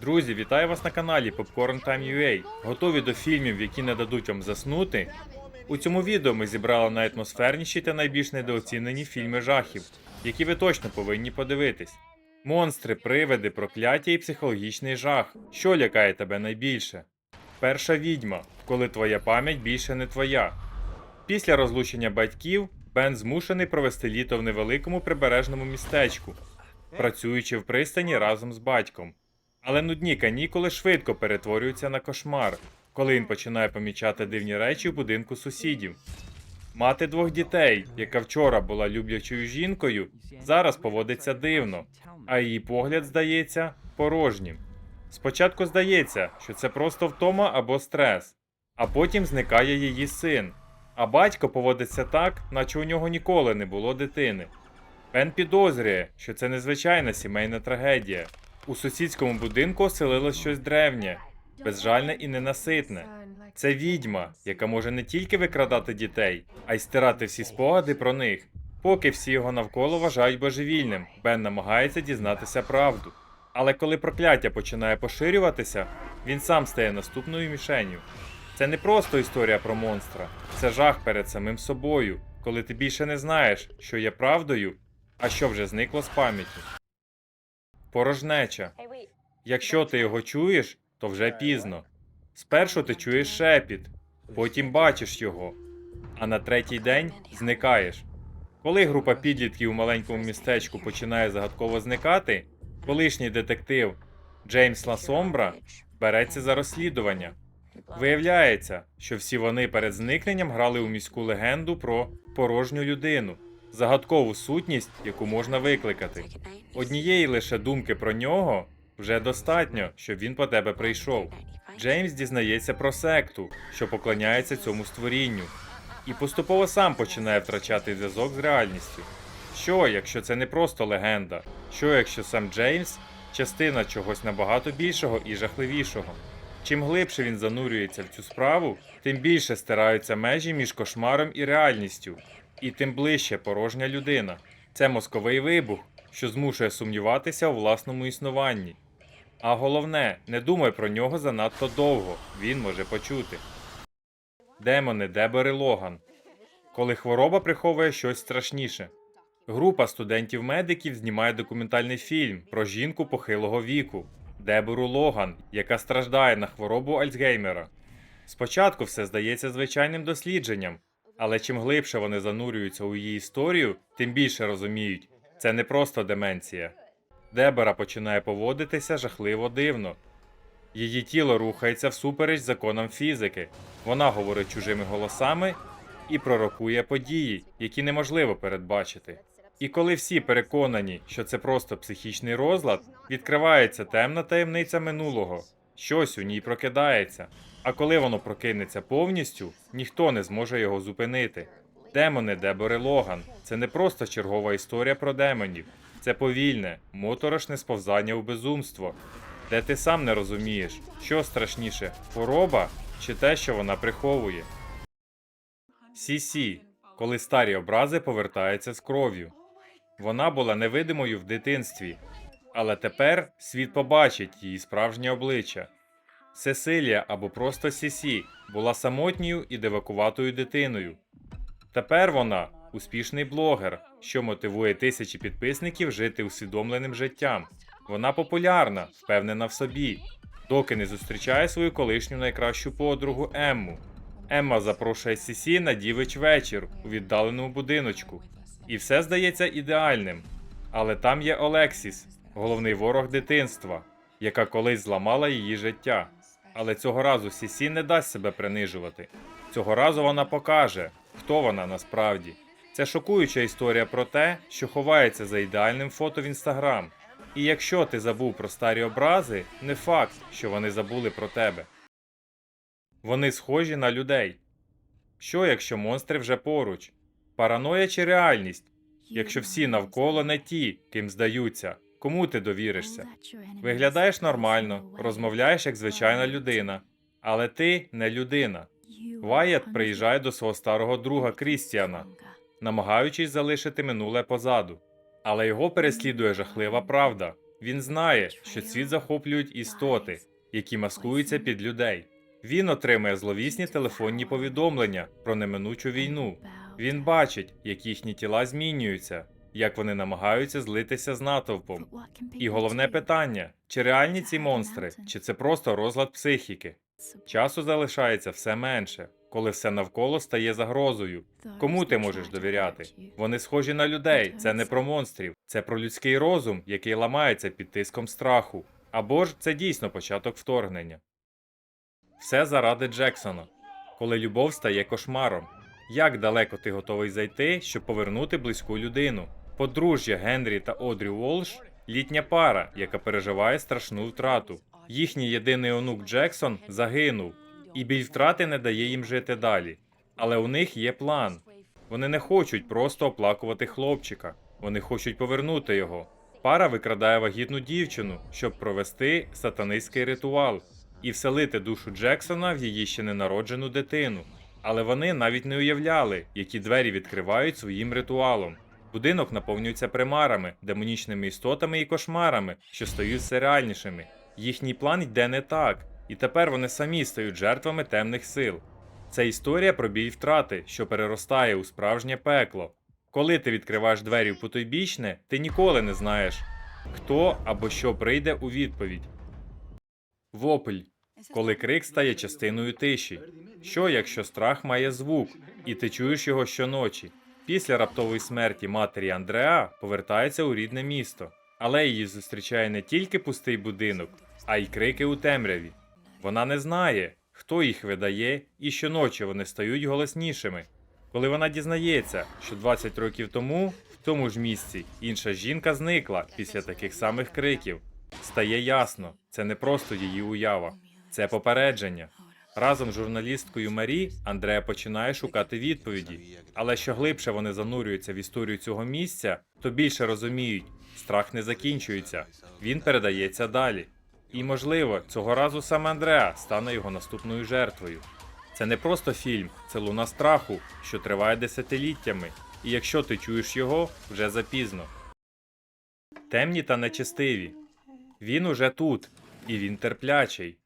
Друзі, вітаю вас на каналі Popcorn Time UA. Готові до фільмів, які не дадуть вам заснути? У цьому відео ми зібрали найатмосферніші та найбільш недооцінені фільми жахів, які ви точно повинні подивитись. Монстри, привиди, прокляття і психологічний жах. Що лякає тебе найбільше? Перша відьма, коли твоя пам'ять більше не твоя. Після розлучення батьків Бен змушений провести літо в невеликому прибережному містечку, працюючи в пристані разом з батьком. Але нудні канікули швидко перетворюються на кошмар, коли він починає помічати дивні речі в будинку сусідів. Мати двох дітей, яка вчора була люблячою жінкою, зараз поводиться дивно, а її погляд здається порожнім. Спочатку здається, що це просто втома або стрес, а потім зникає її син. А батько поводиться так, наче у нього ніколи не було дитини. Бен підозрює, що це незвичайна сімейна трагедія. У сусідському будинку оселилось щось древнє, безжальне і ненаситне. Це відьма, яка може не тільки викрадати дітей, а й стирати всі спогади про них. Поки всі його навколо вважають божевільним, Бен намагається дізнатися правду. Але коли прокляття починає поширюватися, він сам стає наступною мішенью. Це не просто історія про монстра, це жах перед самим собою, коли ти більше не знаєш, що є правдою, а що вже зникло з пам'яті. Порожнеча. Якщо ти його чуєш, то вже пізно. Спершу ти чуєш шепіт, потім бачиш його, а на третій день зникаєш. Коли група підлітків у маленькому містечку починає загадково зникати, колишній детектив Джеймс Ласомбра береться за розслідування. Виявляється, що всі вони перед зникненням грали у міську легенду про порожню людину, загадкову сутність, яку можна викликати. Однієї лише думки про нього вже достатньо, щоб він по тебе прийшов. Джеймс дізнається про секту, що поклоняється цьому створінню, і поступово сам починає втрачати зв'язок з реальністю. Що, якщо це не просто легенда? Що, якщо сам Джеймс частина чогось набагато більшого і жахливішого? Чим глибше він занурюється в цю справу, тим більше стираються межі між кошмаром і реальністю, і тим ближче порожня людина. Це мозковий вибух, що змушує сумніватися у власному існуванні. А головне, не думай про нього занадто довго, він може почути. Демони Дебери Логан. Коли хвороба приховує щось страшніше. Група студентів-медиків знімає документальний фільм про жінку похилого віку Дебору Логан, яка страждає на хворобу Альцгеймера. Спочатку все здається звичайним дослідженням, але чим глибше вони занурюються у її історію, тим більше розуміють, це не просто деменція. Дебора починає поводитися жахливо дивно. Її тіло рухається всупереч законам фізики. Вона говорить чужими голосами і пророкує події, які неможливо передбачити. І коли всі переконані, що це просто психічний розлад, відкривається темна таємниця минулого, щось у ній прокидається. А коли воно прокинеться повністю, ніхто не зможе його зупинити. Демони Дебори Логан це не просто чергова історія про демонів, це повільне, моторошне сповзання у безумство, де ти сам не розумієш, що страшніше хвороба чи те, що вона приховує. Сі-Сі, коли старі образи повертаються з кров'ю. Вона була невидимою в дитинстві, але тепер світ побачить її справжнє обличчя. Сесилія або просто Сісі була самотньою і девакуватою дитиною. Тепер вона успішний блогер, що мотивує тисячі підписників жити усвідомленим життям. Вона популярна, впевнена в собі, доки не зустрічає свою колишню найкращу подругу Емму. Емма запрошує Сісі на дівич вечір у віддаленому будиночку. І все здається ідеальним. Але там є Олексіс, головний ворог дитинства, яка колись зламала її життя. Але цього разу Сісі не дасть себе принижувати. Цього разу вона покаже, хто вона насправді. Це шокуюча історія про те, що ховається за ідеальним фото в інстаграм. І якщо ти забув про старі образи, не факт, що вони забули про тебе. Вони схожі на людей. Що якщо монстри вже поруч? Параноя чи реальність? Якщо всі навколо не ті, ким здаються, кому ти довіришся? Виглядаєш нормально, розмовляєш як звичайна людина, але ти не людина. Ваєт приїжджає до свого старого друга Крістіана, намагаючись залишити минуле позаду. Але його переслідує жахлива правда. Він знає, що світ захоплюють істоти, які маскуються під людей. Він отримує зловісні телефонні повідомлення про неминучу війну. Він бачить, як їхні тіла змінюються, як вони намагаються злитися з натовпом. І головне питання: чи реальні ці монстри, чи це просто розлад психіки? Часу залишається все менше, коли все навколо стає загрозою. Кому ти можеш довіряти? Вони схожі на людей, це не про монстрів, це про людський розум, який ламається під тиском страху. Або ж це дійсно початок вторгнення. Все заради Джексона. Коли любов стає кошмаром. Як далеко ти готовий зайти, щоб повернути близьку людину? Подружжя Генрі та Одрі Волш літня пара, яка переживає страшну втрату. Їхній єдиний онук Джексон загинув, і біль втрати не дає їм жити далі. Але у них є план. Вони не хочуть просто оплакувати хлопчика, вони хочуть повернути його. Пара викрадає вагітну дівчину, щоб провести сатанистський ритуал і вселити душу Джексона в її ще ненароджену дитину. Але вони навіть не уявляли, які двері відкривають своїм ритуалом. Будинок наповнюється примарами, демонічними істотами і кошмарами, що стають все реальнішими. Їхній план йде не так, і тепер вони самі стають жертвами темних сил. Це історія про біль втрати, що переростає у справжнє пекло. Коли ти відкриваєш двері в потойбічне, ти ніколи не знаєш, хто або що прийде у відповідь. Вопль, коли крик стає частиною тиші. Що, якщо страх має звук, і ти чуєш його щоночі? Після раптової смерті матері Андреа повертається у рідне місто, але її зустрічає не тільки пустий будинок, а й крики у темряві. Вона не знає, хто їх видає, і щоночі вони стають голоснішими. Коли вона дізнається, що 20 років тому в тому ж місці інша жінка зникла після таких самих криків, стає ясно, це не просто її уява, це попередження. Разом з журналісткою Марі Андрея починає шукати відповіді. Але що глибше вони занурюються в історію цього місця, то більше розуміють, страх не закінчується, він передається далі. І можливо, цього разу саме Андреа стане його наступною жертвою. Це не просто фільм, це луна страху, що триває десятиліттями, і якщо ти чуєш його, вже запізно. Темні та нечестиві. Він уже тут, і він терплячий.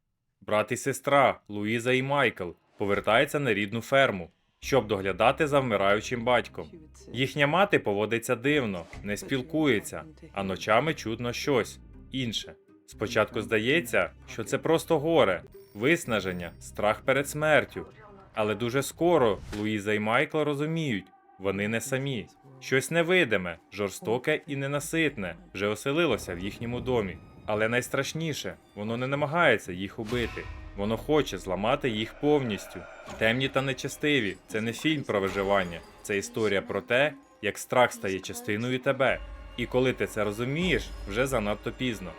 Брат і сестра Луїза і Майкл повертаються на рідну ферму, щоб доглядати за вмираючим батьком. Їхня мати поводиться дивно, не спілкується, а ночами чутно щось інше. Спочатку здається, що це просто горе, виснаження, страх перед смертю. Але дуже скоро Луїза і Майкл розуміють, вони не самі. Щось невидиме, жорстоке і ненаситне вже оселилося в їхньому домі. Але найстрашніше, воно не намагається їх убити. Воно хоче зламати їх повністю. Темні та нечестиві це не фільм про виживання, це історія про те, як страх стає частиною тебе. І коли ти це розумієш, вже занадто пізно.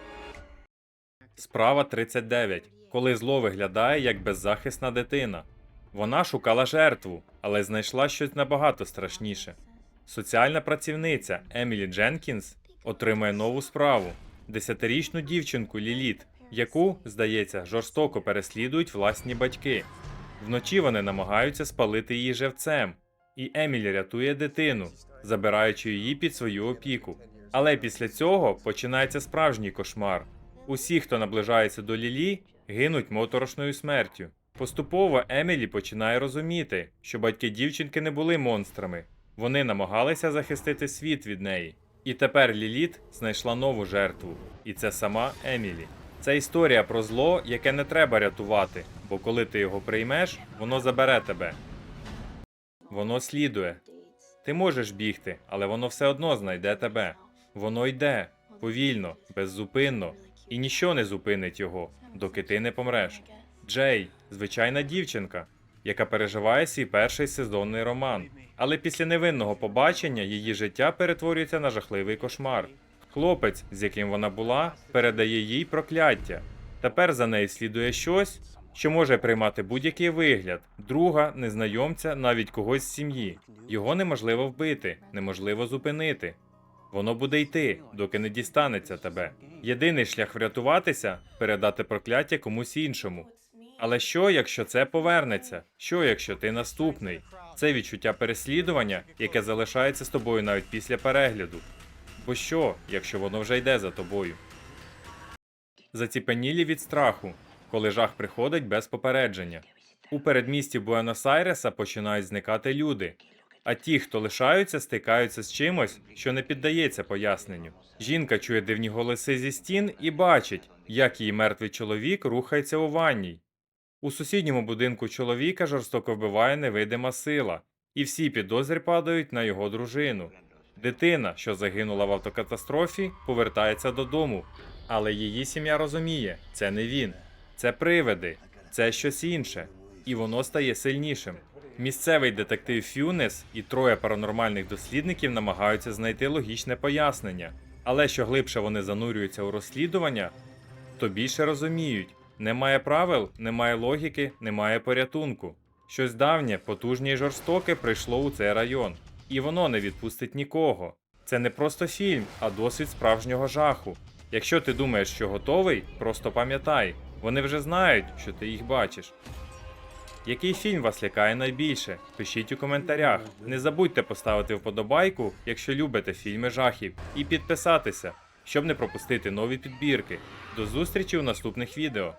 Справа 39. Коли зло виглядає як беззахисна дитина. Вона шукала жертву, але знайшла щось набагато страшніше. Соціальна працівниця Емілі Дженкінс отримує нову справу десятирічну дівчинку Ліліт, яку, здається, жорстоко переслідують власні батьки. Вночі вони намагаються спалити її живцем, і Емілі рятує дитину, забираючи її під свою опіку. Але після цього починається справжній кошмар. Усі, хто наближається до Лілі, гинуть моторошною смертю. Поступово Емілі починає розуміти, що батьки дівчинки не були монстрами. Вони намагалися захистити світ від неї. І тепер Ліліт знайшла нову жертву, і це сама Емілі. Це історія про зло, яке не треба рятувати, бо коли ти його приймеш, воно забере тебе. Воно слідує. Ти можеш бігти, але воно все одно знайде тебе. Воно йде повільно, беззупинно, і ніщо не зупинить його, доки ти не помреш. Джей, звичайна дівчинка, яка переживає свій перший сезонний роман. Але після невинного побачення її життя перетворюється на жахливий кошмар. Хлопець, з яким вона була, передає їй прокляття. Тепер за нею слідує щось, що може приймати будь-який вигляд друга, незнайомця, навіть когось з сім'ї. Його неможливо вбити, неможливо зупинити. Воно буде йти, доки не дістанеться тебе. Єдиний шлях врятуватися передати прокляття комусь іншому. Але що, якщо це повернеться? Що, якщо ти наступний? Це відчуття переслідування, яке залишається з тобою навіть після перегляду. Бо що, якщо воно вже йде за тобою? заціпенілі від страху, коли жах приходить без попередження. У передмісті Буенос-Айреса починають зникати люди, а ті, хто лишаються, стикаються з чимось, що не піддається поясненню. Жінка чує дивні голоси зі стін і бачить, як її мертвий чоловік рухається у ванній. У сусідньому будинку чоловіка жорстоко вбиває невидима сила, і всі підозри падають на його дружину. Дитина, що загинула в автокатастрофі, повертається додому, але її сім'я розуміє, це не він, це привиди, це щось інше, і воно стає сильнішим. Місцевий детектив Фюнес і троє паранормальних дослідників намагаються знайти логічне пояснення, але що глибше вони занурюються у розслідування, то більше розуміють: немає правил, немає логіки, немає порятунку. Щось давнє, потужнє і жорстоке прийшло у цей район, і воно не відпустить нікого. Це не просто фільм, а досвід справжнього жаху. Якщо ти думаєш, що готовий, просто пам'ятай, вони вже знають, що ти їх бачиш. Який фільм вас лякає найбільше? Пишіть у коментарях. Не забудьте поставити вподобайку, якщо любите фільми жахів, і підписатися, щоб не пропустити нові підбірки. До зустрічі у наступних відео.